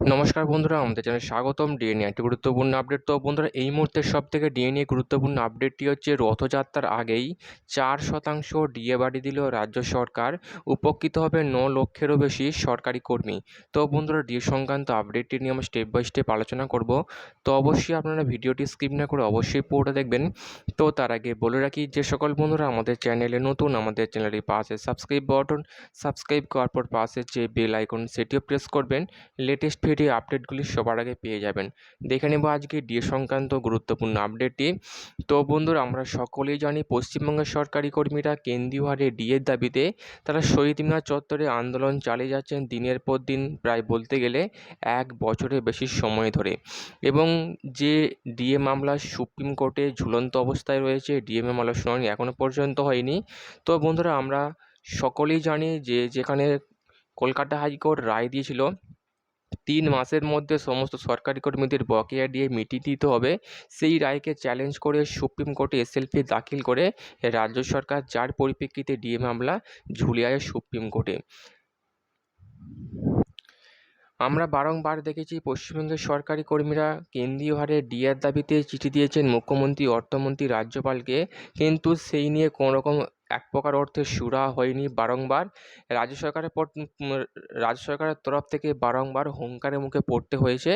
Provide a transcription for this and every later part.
নমস্কার বন্ধুরা, আমাদের চ্যানেলে স্বাগতম ডিএনএ একটি গুরুত্বপূর্ণ আপডেট তো বন্ধুরা, এই মুহূর্তের সব থেকে ডিএনএ গুরুত্বপূর্ণ আপডেটটি হচ্ছে রথযাত্রার আগেই চার শতাংশ ডিএ বাড়ি দিল রাজ্য সরকার। উপকৃত হবে ন লক্ষেরও বেশি সরকারি কর্মী। তো বন্ধুরা ডিএ সংক্রান্ত আপডেটটি নিয়ে আমরা স্টেপ বাই স্টেপ আলোচনা করব। তো অবশ্যই আপনারা ভিডিওটি স্কিপ না করে অবশ্যই পুরোটা দেখবেন। তো তার আগে বলে রাখি, যে সকল বন্ধুরা আমাদের চ্যানেলে নতুন, আমাদের চ্যানেলের পাশে সাবস্ক্রাইব বাটন সাবস্ক্রাইব করার পর পাশে যে বেল আইকন সেটিও প্রেস করবেন। লেটেস্ট ভিডিও আপডেটগুলি সবার আগে পেয়ে যাবেন। দেখে নেব আজকে ডিএ সংক্রান্ত গুরুত্বপূর্ণ আপডেটটি তো বন্ধুরা, আমরা সকলেই জানি পশ্চিমবঙ্গের সরকারি কর্মীরা কেন্দ্রীয় হারে ডিএর দাবিতে তারা শহীদ মিনার চত্বরে আন্দোলন চালিয়ে যাচ্ছেন দিনের পর দিন প্রায় বলতে গেলে এক বছরের বেশি সময় ধরে। এবং যে ডিএ মামলা সুপ্রিম কোর্টে ঝুলন্ত অবস্থায় রয়েছে ডিএ মামলার শুনানি এখনও পর্যন্ত হয়নি। তো বন্ধুরা, আমরা সকলেই জানি যে যেখানে কলকাতা হাইকোর্ট রায় দিয়েছিল তিন মাসের মধ্যে সমস্ত সরকারি কর্মীদের বকেয়া দিয়ে মিটিয়ে দিতে হবে। সেই রায়কে চ্যালেঞ্জ করে সুপ্রিম কোর্টে এসএলপি দাখিল করে রাজ্য সরকার যার পরিপ্রেক্ষিতে ডিএ মামলা ঝুলিয়ায় সুপ্রিম কোর্টে। আমরা বারংবার দেখেছি পশ্চিমবঙ্গের সরকারি কর্মীরা কেন্দ্রীয় হারে ডিএর দাবিতে চিঠি দিয়েছেন মুখ্যমন্ত্রী অর্থমন্ত্রী রাজ্যপালকে। কিন্তু সেই নিয়ে কোনো রকম এক প্রকার অর্থে সুরা হয়নি বারংবার। রাজ্য সরকারের রাজ্য সরকারের তরফ থেকে বারংবার হুঙ্কারের মুখে পড়তে হয়েছে।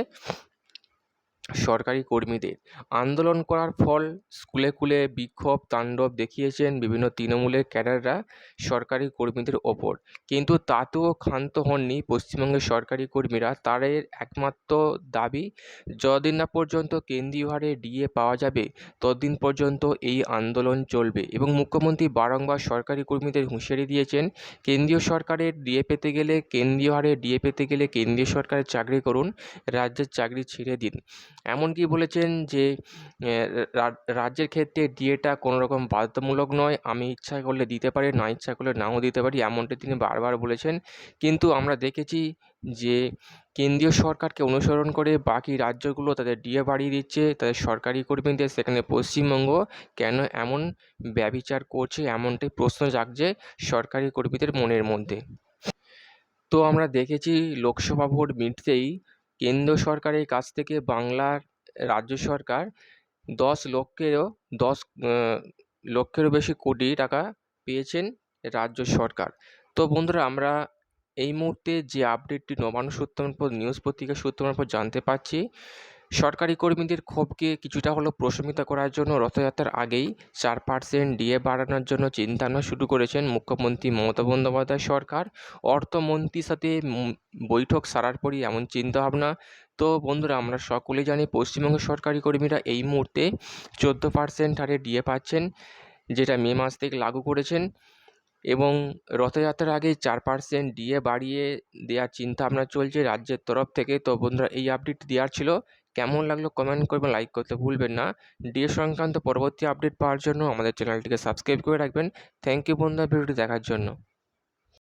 সরকারি কর্মীদের। আন্দোলন করার ফল স্কুলে স্কুলে বিক্ষোভ, তাণ্ডব দেখিয়েছেন বিভিন্ন তৃণমূলের ক্যাডাররা সরকারি কর্মীদের ওপর। কিন্তু তাতেও ক্ষান্ত হননি পশ্চিমবঙ্গের সরকারি কর্মীরা। তাদের একমাত্র দাবি, যতদিন না পর্যন্ত কেন্দ্রীয় হারে ডিএ পাওয়া যাবে, ততদিন পর্যন্ত এই আন্দোলন চলবে। এবং মুখ্যমন্ত্রী বারংবার সরকারি কর্মীদের হুঁশিয়ারি দিয়েছেন, কেন্দ্রীয় সরকারের ডিএ পেতে গেলে কেন্দ্রীয় হারে ডিএ পেতে গেলে কেন্দ্রীয় সরকারের চাকরি করুন, রাজ্যের চাকরি ছেড়ে দিন। এমনকি বলেছেন যে রাজ্যের ক্ষেত্রে ডিএটা কোনো রকম বাধ্যতামূলক নয়। আমি ইচ্ছা করলে দিতে পারি, না ইচ্ছা করলে নাও দিতে পারি, এমনটি তিনি বারবার বলেছেন। কিন্তু আমরা দেখেছি যে, কেন্দ্রীয় সরকারকে অনুসরণ করে বাকি রাজ্যগুলো তাদের ডিএ বাড়িয়ে দিচ্ছে, তাদের সরকারি কর্মীদের, সেখানে পশ্চিমবঙ্গ কেন এমন ব্যবিচার করছে, এমনটাই প্রশ্ন জাগছে সরকারি কর্মীদের মনের মধ্যে। তো আমরা দেখেছি, লোকসভা ভোট মিটতেই কেন্দ্র সরকারের কাছ থেকে বাংলার রাজ্য সরকার দশ লক্ষেরও দশ লক্ষেরও বেশি কোটি টাকা পেয়েছেন রাজ্য সরকার। তো বন্ধুরা, আমরা এই মুহূর্তে যে আপডেটটি নবান্ন সূত্র নিউজ পত্রিকা সূত্র জানতে পারছি সরকারি কর্মীদের ক্ষোভকে কিছুটা হলেও প্রশমিত করার জন্য রথযাত্রার আগেই চার পার্সেন্ট ডিএ বাড়ানোর জন্য চিন্তাভাবনা শুরু করেছেন মুখ্যমন্ত্রী মমতা বন্দ্যোপাধ্যায় সরকার। অর্থমন্ত্রীর সাথে বৈঠক সারার পরই এমন চিন্তাভাবনা। তো বন্ধুরা, আমরা সকলে জানি পশ্চিমবঙ্গের সরকারি কর্মীরা এই মুহূর্তে চোদ্দ পার্সেন্ট হারে ডিএ পাচ্ছেন, যেটা মে মাস থেকে লাগু করেছেন। এবং রথযাত্রার আগে চার পার্সেন্ট ডিএ বাড়িয়ে দেওয়ার চিন্তা ভাবনা চলছে রাজ্যের তরফ থেকে। তো বন্ধুরা, এই আপডেট দেওয়ার ছিল। কেমন লাগল কমেন্ট করবেন লাইক করতে ভুলবেন না। ডিএ সংক্রান্ত পরবর্তী আপডেট পাওয়ার জন্য আমাদের চ্যানেলটিকে সাবস্ক্রাইব করে রাখবেন। থ্যাংক ইউ বন্ধুরা ভিডিওটি দেখার জন্য।